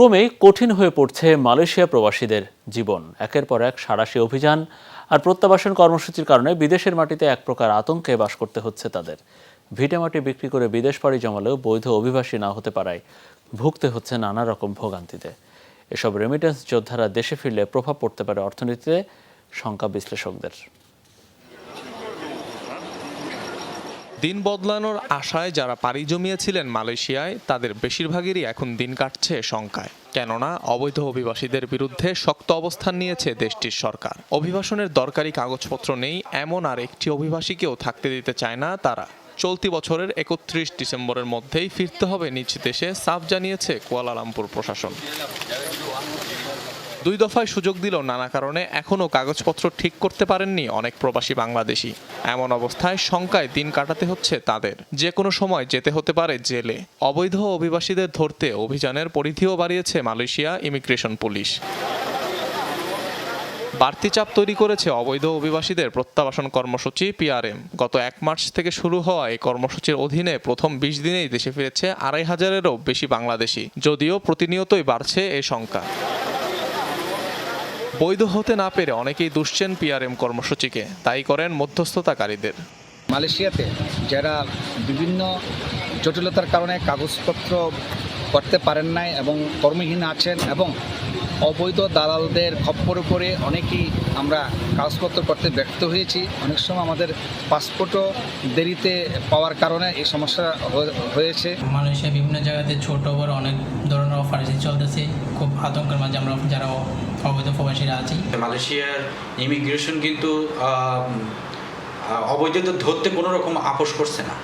ক্রমেই কঠিন হয়ে পড়ছে মালয়েশিয়া প্রবাসীদের জীবন। একের পর এক সাঁড়াশি অভিযান আর প্রত্যাবাসন কর্মসূচির কারণে বিদেশের মাটিতে এক প্রকার আতঙ্কে বাস করতে হচ্ছে তাদের। ভিটেমাটি বিক্রি করে বিদেশ পাড়ি জমালেও বৈধ অভিবাসী না হতে পারায় ভুগতে হচ্ছে নানা রকম ভোগান্তিতে। এসব রেমিটেন্স যোদ্ধারা দেশে ফিরলে প্রভাব পড়তে পারে অর্থনীতিতে, শঙ্কা বিশ্লেষকদের। দিন বদলানোর আশায় যারা পাড়ি জমিয়েছিলেন মালয়েশিয়ায়, তাদের বেশিরভাগেরই এখন দিন কাটছে শঙ্কায়। কেননা, অবৈধ অভিবাসীদের বিরুদ্ধে শক্ত অবস্থান নিয়েছে দেশটির সরকার। অভিবাসনের দরকারি কাগজপত্র নেই, এমন আর একটি অভিবাসীকেও থাকতে দিতে চায় না তারা। চলতি বছরের একত্রিশ ডিসেম্বরের মধ্যেই ফিরতে হবে নিজ দেশে, সাফ জানিয়েছে কুয়ালালামপুর প্রশাসন। দুই দফায় সুযোগ দিলেও নানা কারণে। এখনও কাগজপত্র ঠিক করতে পারেননি অনেক প্রবাসী বাংলাদেশি। এমন অবস্থায় শঙ্কায় দিন কাটাতে হচ্ছে তাদের। যে কোনো সময় যেতে হতে পারে জেলে। অবৈধ অভিবাসীদের ধরতে অভিযানের পরিধিও বাড়িয়েছে মালয়েশিয়া ইমিগ্রেশন পুলিশ। বাড়তি চাপ তৈরি করেছে অবৈধ অভিবাসীদের প্রত্যাবাসন কর্মসূচি পিআরএম। গত এক মার্চ থেকে শুরু হওয়া এই কর্মসূচির অধীনে প্রথম বিশ দিনেই দেশে ফিরেছে আড়াই হাজারেরও বেশি বাংলাদেশি। যদিও প্রতিনিয়তই বাড়ছে এই সংখ্যা বৈধ হতে না পেরে অনেকেই দুষছেন পিআরএম কর্মসূচিকে। তাই করেন মধ্যস্থতাকারীদের। মালয়েশিয়াতে যারা বিভিন্ন জটিলতার কারণে কাগজপত্র করতে পারেন নাই এবং কর্মহীন আছেন এবং অবৈধ দালালদের খপ্পরে পড়ে অনেকেই আমরা কাগজপত্র করতে ব্যর্থ হয়েছি। অনেক সময় আমাদের পাসপোর্টও দেরিতে পাওয়ার কারণে এই সমস্যা হয়েছে। মালয়েশিয়া বিভিন্ন জায়গাতে ছোট বড় অনেক ধরনের অফার চলতেছে। খুব আতঙ্কের মাঝে আমরা যারা অবৈধ প্রবাসীরা আছি। মালয়েশিয়ার ইমিগ্রেশন কিন্তু অবৈধদের ধরতে কোনো রকম আপোষ করছে না।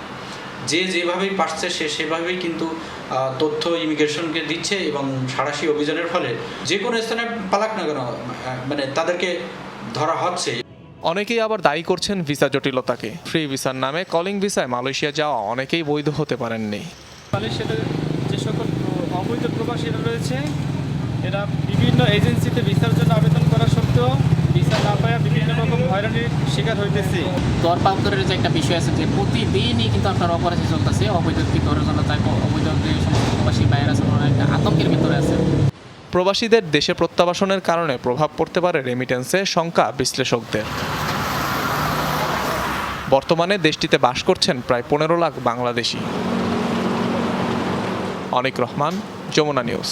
যে যেভাবেই পারছে সে সেভাবেই কিন্তু তথ্য ইমিগ্রেশনকে দিচ্ছে এবং সাঁড়াশি অভিযানের ফলে যে কোনো স্থানে পালাক না কেন মানে তাদেরকে ধরা হচ্ছে। অনেকেই আবার দায়ী করছেন ভিসা জটিলতাকে। ফ্রি ভিসার নামে কলিং ভিসায় মালয়েশিয়া যাওয়া অনেকেই বৈধ হতে পারেননি। মালয়েশিয়াতে যে সকল অবৈধ প্রবাসীরা রয়েছে এরা বিভিন্ন এজেন্সিতে ভিসার জন্য আবেদন করা সত্ত্বেও ভিসা না পাওয়া বিভিন্ন শিকার হইতেছে। দরপান্তরের যে একটা বিষয় আছে যে প্রতিদিনই কিন্তু আপনার অপরাধী চলতেছে অবৈধ ধরার জন্য তাকে অবৈধ যে সমস্ত প্রবাসী বাইরে আছে একটা আতঙ্কের ভিতরে আছে। প্রবাসীদের দেশে প্রত্যাবাসনের কারণে প্রভাব পড়তে পারে রেমিটেন্সে শঙ্কা বিশ্লেষকদের। বর্তমানে দেশটিতে বাস করছেন প্রায় পনেরো লাখ বাংলাদেশি। অনিক রহমান যমুনা নিউজ।